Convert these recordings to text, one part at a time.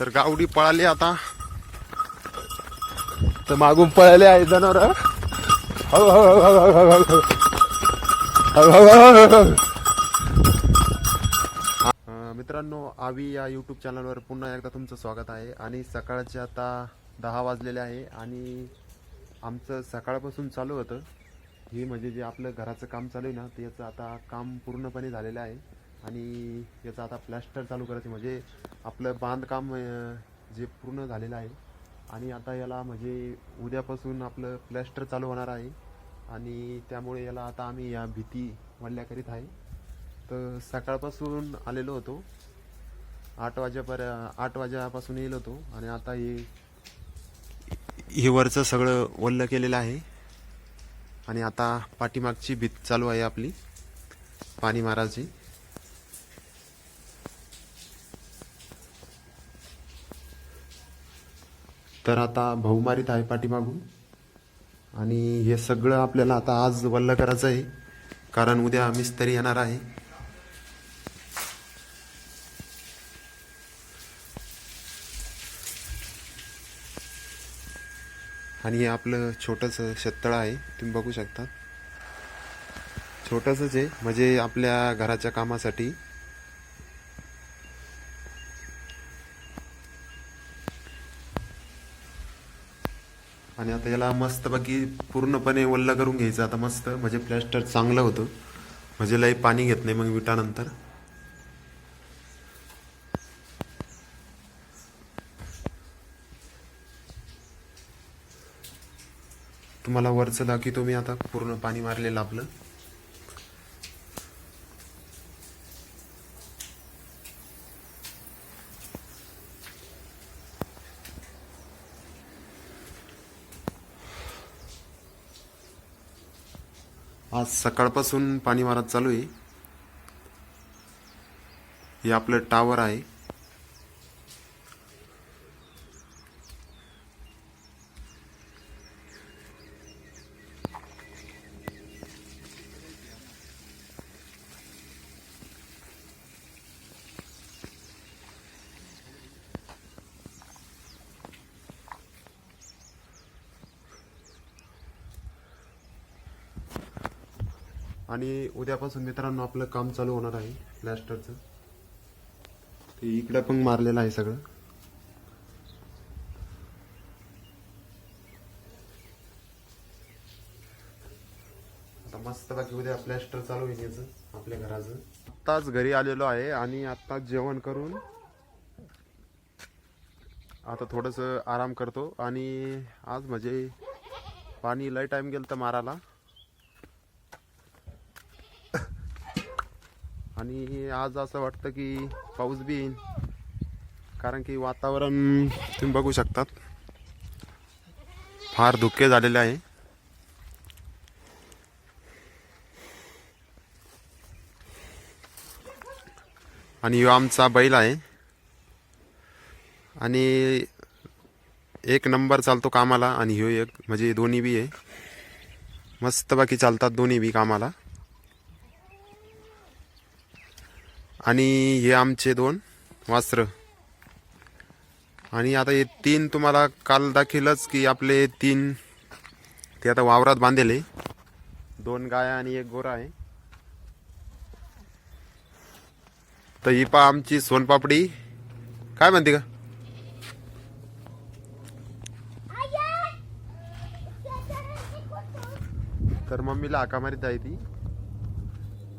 तर गावडी पळाली आता. तर मागून पळाले आहे जनावर मित्रांनो आवी या यूट्यूब चॅनलवर पुन्हा एकदा तुमचं स्वागत आहे. आणि सकाळचे आता दहा वाजलेले आहे आणि आमचं सकाळपासून चालू होतं. हे म्हणजे जे आपलं घराचं काम चालू आहे ना ते याचं आता काम पूर्णपणे झालेलं आहे. आणि याचं आता प्लॅस्टर चालू करायचं म्हणजे आपलं बांधकाम जे पूर्ण झालेलं आहे. आणि आता याला म्हणजे उद्यापासून आपलं प्लॅस्टर चालू होणार आहे. आणि त्यामुळे याला आता आम्ही या भीती वल्ल्या करीत आहे. तर सकाळपासून आलेलो होतो. आठ वाजेपर्य आठ वाजेपासून येलो होतो. आणि आता हे हे वरचं सगळं वल्ल केलेलं आहे. आणि आता पाठीमागची भीत चालू आहे आपली पाणी मारायची. तर आता भाऊ आहे पाठीमागून. आणि हे सगळं आपल्याला आता आज वल्ल करायचं आहे. कारण उद्या मिस्त्री येणार आहे. आणि हे आपलं छोटंसं शेततळ आहे. तुम्ही बघू शकता. छोटंसंच आहे. म्हणजे आपल्या घराच्या कामासाठी आणि आता याला मस्त बाकी पूर्णपणे वल्ल करून घ्यायचं. आता मस्त म्हणजे प्लॅस्टर चांगलं होतं. म्हणजे लई पाणी घेत नाही मग विटानंतर. तुम्हाला वरचं दाखवतो मी आता पूर्ण पाणी मारलेलं आपलं. आज सकाळपासून पाणी मारत चालू आहे. हे आपलं टावर आहे. आणि उद्यापासून मित्रांनो आपलं काम चालू होणार आहे प्लॅस्टरचं ते इकडं पण मारलेलं आहे सगळं. आता मस्त बाकी उद्या प्लॅस्टर चालू होईल याचं आपल्या घराचं. आत्ताच घरी आलेलो आहे आणि आत्ताच जेवण करून आता थोडस आराम करतो आणि आज म्हणजे पाणी लय टाइम गेलं तर मारायला. आणि आज असं वाटतं की पाऊस बी येईल कारण की वातावरण तुम्ही बघू शकतात. फार धुके झालेले आहे. आणि यो आमचा बैल आहे. आणि एक नंबर चालतो कामाला आणि ह्यो एक म्हणजे दोन्ही बी आहे. मस्त बाकी चालतात दोन्ही बी कामाला. आणि हे आमचे दोन वास्त्र. आणि आता हे तीन तुम्हाला काल दाखीलच की आपले तीन ते आता वावरात बांधलेले. दोन गाया आणि एक गोरा आहे. तर ही पा आमची सोनपापडी. काय म्हणते का तर मम्मीला हाका मारीत आहे ती.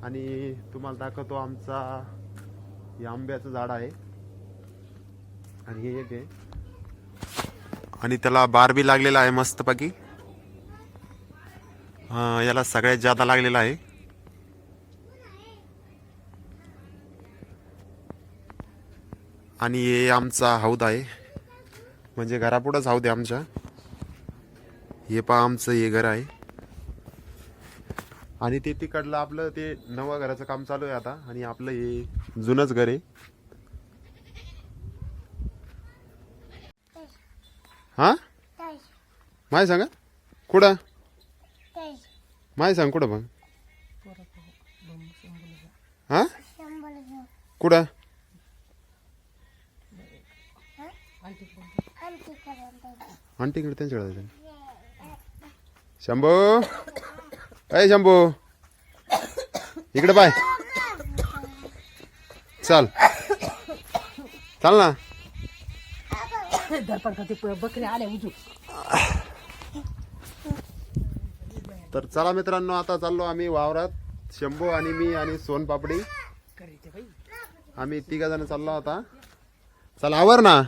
आणि तुम्हाला दाखवतो आमचा हे आंब्याचं झाड आहे. आणि हे एक आहे. आणि त्याला बार बी लागलेला आहे मस्तपैकी. याला सगळ्यात जादा लागलेला आहे. आणि हे आमचा हौद आहे. म्हणजे घरापुढंच हौद आहे आमच्या. हे पहा आमचं हे घर आहे. आणि ते तिकडलं आपलं ते नवं घराचं काम चालू आहे आता. आणि आपलं हे जुनंच घर आहे. हा? माय सांगा? कुठं? माय सांग कुठं मग हा? कुठं? आंटीकडे त्यांच्याकडे जायचं. शंभू? अय शंभू. इकडे पाय. चाल. चाल ना. बकरी आल्या उजू तर चला मित्रांनो आता चाललो आम्ही वावरात. शंभू आणि मी आणि सोनपापडी आम्ही तिघा जण चाललो आता. चला आवर ना.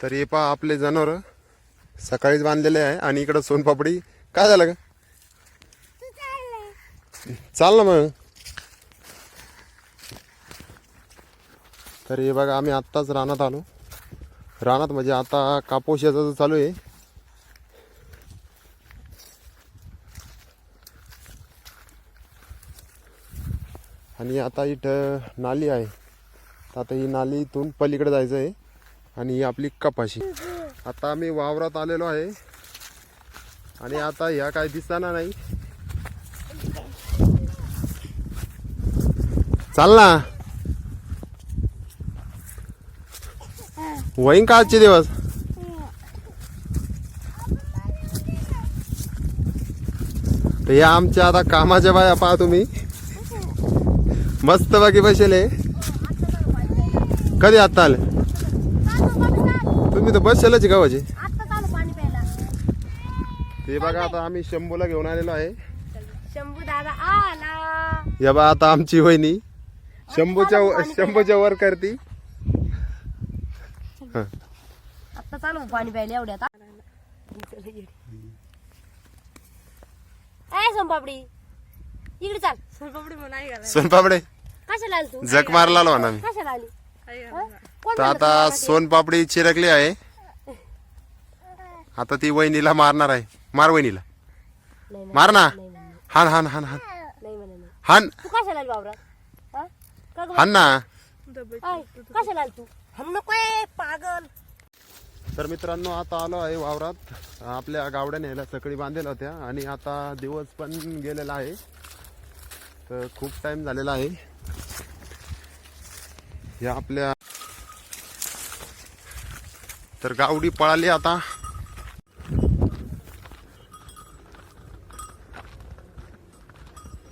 तर हे पहा आपले जनावर सकाळीच बांधलेले आहे आणि इकडं सोनपापडी. काय झालं का चाल ना मग. तर हे बघा आम्ही आत्ताच रानात आलो. रानात म्हणजे आता कापूस याचं चालू आहे. आणि आता इथं नाली आहे. तर आता ही नाली पलीकडे जायचं आहे. आणि ही आपली कपाशी. आता आम्ही वावरात आलेलो आहे. आणि आता ह्या काय दिसताना नाही. चाल ना. वहीन का आजचे दिवस? तर या आमच्या आता कामाच्या बाया पहा तुम्ही. मस्त बाकी बसेल. कधी आता आले? तुम्ही तर बसलेच गावाचे. आता चालू पाणी प्यायला. ते बघा आता आम्ही शंभूला घेऊन आलेलो आहे. शंभू दादा आला. या बा आता आमची वहिनी शंभूच्या शंभूच्या वर करती. आता चालू पाणी प्यायला एवढ्यात काय सोनपापडी. इकडे चाल. सोनपापडी म्हणून सोनपापडे. कशाला आली तू? जग मारला आलो ना मी. कशाला आली? हं? तर आता? सोनपापडी चिरकली आहे. आता ती वहिनीला मारणार आहे. मार वहिनीला. मार ना. हान हान हान हान. हान. हं? हान ना. पागल. तर मित्रांनो आता आलो आहे वावरात. आपल्या गावड्या न्यायला सकाळी बांधलेल्या होत्या आणि आता दिवस पण गेलेला आहे. तर खूप टाइम झालेला आहे. या आपल्या तर गावडी पळाली आता.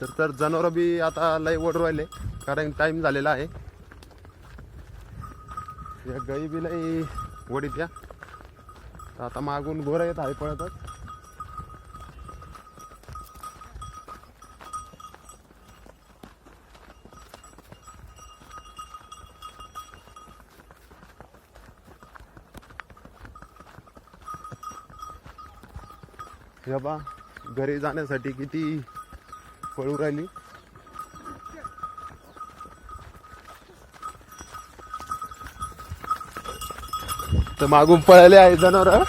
तर तर जनावर बी आता लय ओढ राहिले कारण टाइम झालेला आहे. या गाई बी लय वडीत या. तर आता मागून गोरा येत आहे पळतच. हे बा घरी जाण्यासाठी किती पळू राहिली. तर मागून पळाले आहे जनावर हळू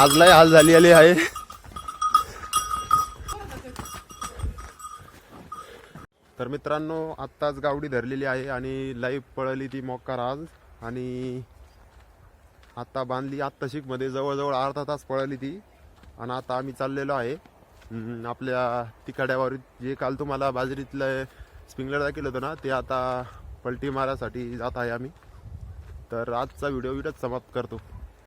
आज लय हाल झाली आली आहे. मित्रांनो आत्ताच गावडी धरलेली आहे आणि लाईव्ह पळली ती मोकार आज आणि आत्ता बांधली आत्ता शिकमध्ये जवळजवळ अर्धा तास पळली ती. आणि आता आम्ही चाललेलो आहे आपल्या तिकाड्यावर जे काल तुम्हाला बाजरीतलं स्प्रिंगलर दाखवलं होतं ना ते आता पलटी मारायसाठी जात आहे आम्ही. तर आजचा व्हिडिओ इथंच समाप्त करतो.